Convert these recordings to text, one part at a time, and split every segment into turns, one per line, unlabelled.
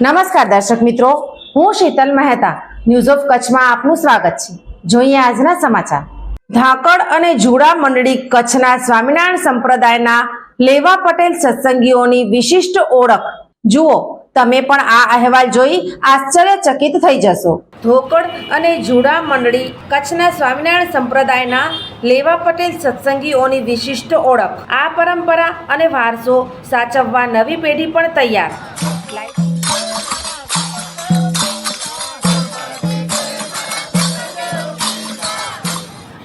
નમસ્કાર દર્શક મિત્રો, હું શીતલ મહેતા. ન્યૂઝ ઓફ કચ્છમાં આપનું સ્વાગત છે. જોઈએ આજના સમાચાર. ધાકડ અને જુડા મંડળી કચ્છના સ્વામિનારાયણ સંપ્રદાયના લેવા પટેલ સત્સંગીઓની વિશિષ્ટ ઓળખ. જુઓ, તમે પણ આ અહેવાલ જોઈ આશ્ચર્યચકિત થઈ જશો. ધોકડ અને જુડા મંડળી કચ્છના સ્વામિનારાયણ સંપ્રદાયના લેવા પટેલ સત્સંગીઓની વિશિષ્ટ ઓળખ. આ પરંપરા અને વારસો સાચવવા નવી પેઢી પણ તૈયાર.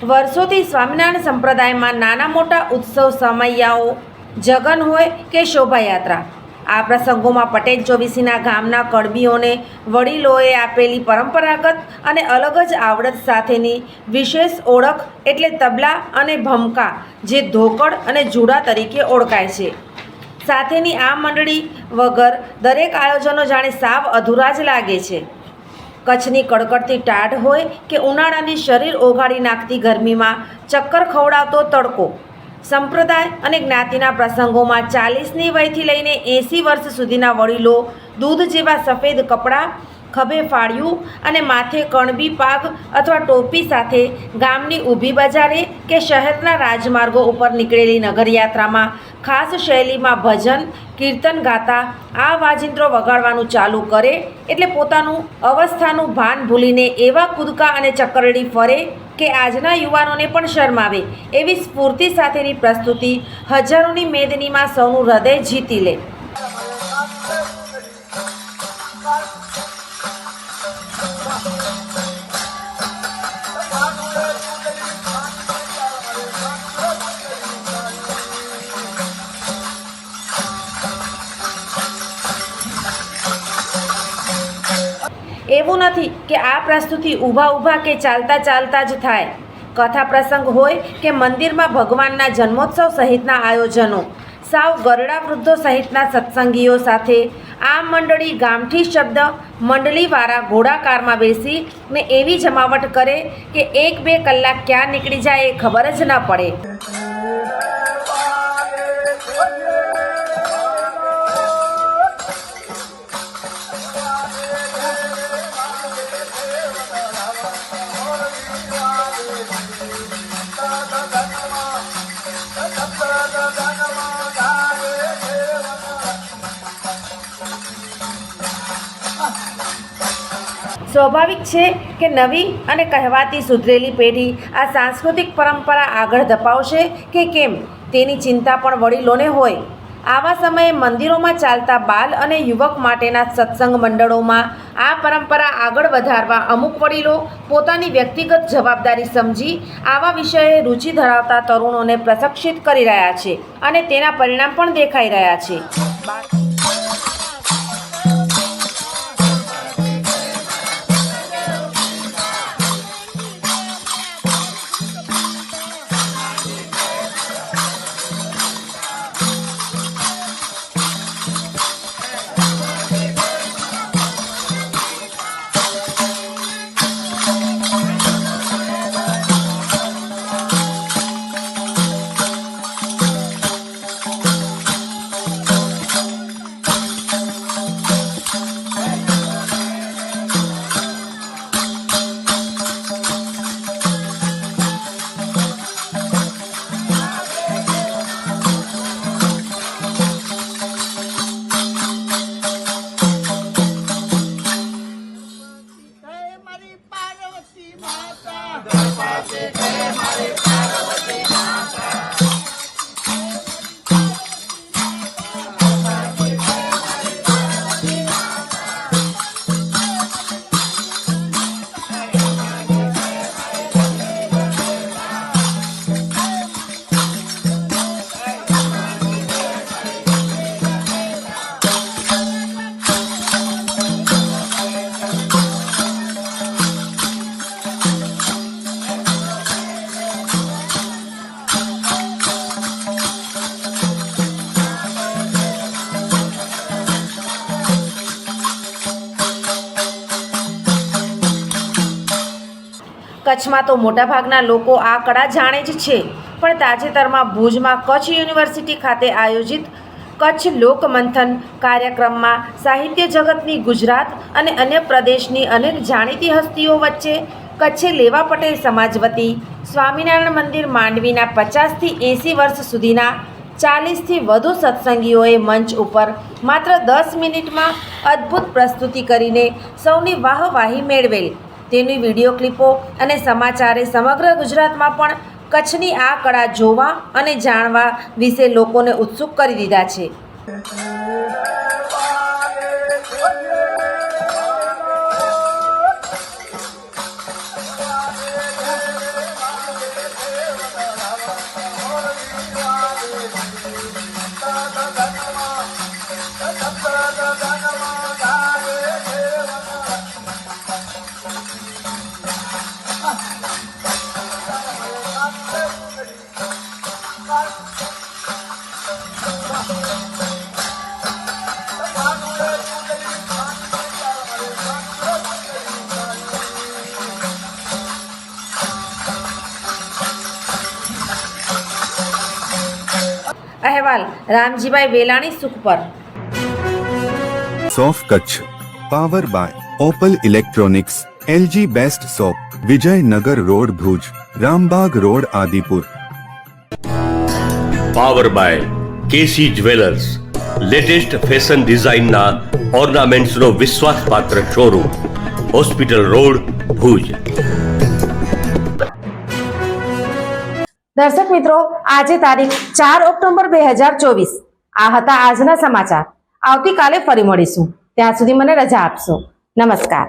વર્ષોથી સ્વામિનારાયણ સંપ્રદાયમાં નાના મોટા ઉત્સવ સમૈયાઓ જગન હોય કે શોભાયાત્રા. આ પ્રસંગોમાં પટેલ ચોવીસીના ગામના કડબીઓને વડીલોએ આપેલી પરંપરાગત અને અલગ જ આવડત સાથેની વિશેષ ઓળખ એટલે તબલા અને ભમકા જે ધોકડ અને જુડા તરીકે ઓળખાય છે. સાથેની આ મંડળી વગર દરેક આયોજનો જાણે સાવ અધૂરા જ લાગે છે. કચ્છની કડકડતી ટાઢ હોય કે ઉનાળાની શરીર ઓગાળી નાખતી ગરમીમાં ચક્કર ખવડાવતો તડકો. સંપ્રદાય અને જ્ઞાતિના પ્રસંગોમાં ચાલીસની વયથી લઈને એંસી વર્ષ સુધીના વડીલો દૂધ જેવા સફેદ કપડાં, ખભે ફાળ્યું અને માથે કણબી પાગ અથવા ટોપી સાથે ગામની ઊભી બજારે કે શહેરના રાજમાર્ગો ઉપર નીકળેલી નગરયાત્રામાં ખાસ શૈલીમાં ભજન, કીર્તન ગાતા આ વાજિંત્રો વગાડવાનું ચાલુ કરે એટલે પોતાનું અવસ્થાનું ભાન ભૂલીને એવા કૂદકા અને ચક્કરડી ફરે કે આજના યુવાનોને પણ શરમાવે એવી સ્ફૂર્તિ સાથેની પ્રસ્તુતિ હજારોની મેદનીમાં સૌનું હૃદય જીતી લે. એવું નથી કે આ પ્રસ્તુતિ ઊભા ઊભા કે ચાલતા ચાલતા જ થાય. કથા પ્રસંગ હોય કે મંદિરમાં ભગવાનના જન્મોત્સવ સહિતના આયોજનો, સાવ ગરડા વૃદ્ધો સહિતના સત્સંગીઓ સાથે આ મંડળી ગામઠી શબ્દ મંડળીવાળા ઘોડાકારમાં બેસી ને એવી જમાવટ કરે કે એક બે કલાક ક્યાં નીકળી જાય એ ખબર જ ન પડે. સ્વાભાવિક છે કે નવી અને કહેવાતી સુધરેલી પેઢી આ સાંસ્કૃતિક પરંપરા આગળ ધપાવશે કે કેમ તેની ચિંતા પણ વડીલોને હોય. આવા સમયે મંદિરોમાં ચાલતા બાલ અને યુવક માટેના સત્સંગ મંડળોમાં આ પરંપરા આગળ વધારવા અમુક વડીલો પોતાની વ્યક્તિગત જવાબદારી સમજી આવા વિષયે રુચિ ધરાવતા તરુણોને પ્રશિક્ષિત કરી રહ્યા છે અને તેના પરિણામ પણ દેખાઈ રહ્યા છે.
माते हमारे
કચ્છમાં તો મોટાભાગના લોકો આ કળા જાણે જ છે. પણ તાજેતરમાં ભુજમાં કચ્છ યુનિવર્સિટી ખાતે આયોજિત કચ્છ લોકમંથન કાર્યક્રમમાં સાહિત્ય જગતની ગુજરાત અને અન્ય પ્રદેશની અનેક જાણીતી હસ્તીઓ વચ્ચે કચ્છે લેવા પટેલ સમાજ વતી સ્વામિનારાયણ મંદિર માંડવીના પચાસથી એંસી વર્ષ સુધીના ચાલીસથી વધુ સત્સંગીઓએ મંચ ઉપર માત્ર દસ મિનિટમાં અદ્ભુત પ્રસ્તુતિ કરીને સૌની વાહવાહી મેળવેલ. તેની વીડિયો ક્લિપો અને સમાચારે સમગ્ર ગુજરાતમાં પણ કચ્છની આ કળા જોવા અને જાણવા વિશે લોકોને ઉત્સુક કરી દીધા છે. અહેવાલ Ramjibhai Velani Sukhpar
સોફ Kutch power by Opal electronics LG best shop Vijaynagar road Bhuj Rambag road Adipur.
Power by KC jewellers latest fashion ડિઝાઇનના ઓર્નામેન્ટ્સનો વિશ્વાસપાત્ર શોરૂમ હોસ્પિટલ રોડ ભુજ.
દર્શક મિત્રો, આજે તારીખ ચાર ઓક્ટોબર બે હજાર ચોવીસ. આ હતા આજના સમાચાર. આવતીકાલે ફરી મળીશું. ત્યાં સુધી મને રજા આપશો. નમસ્કાર.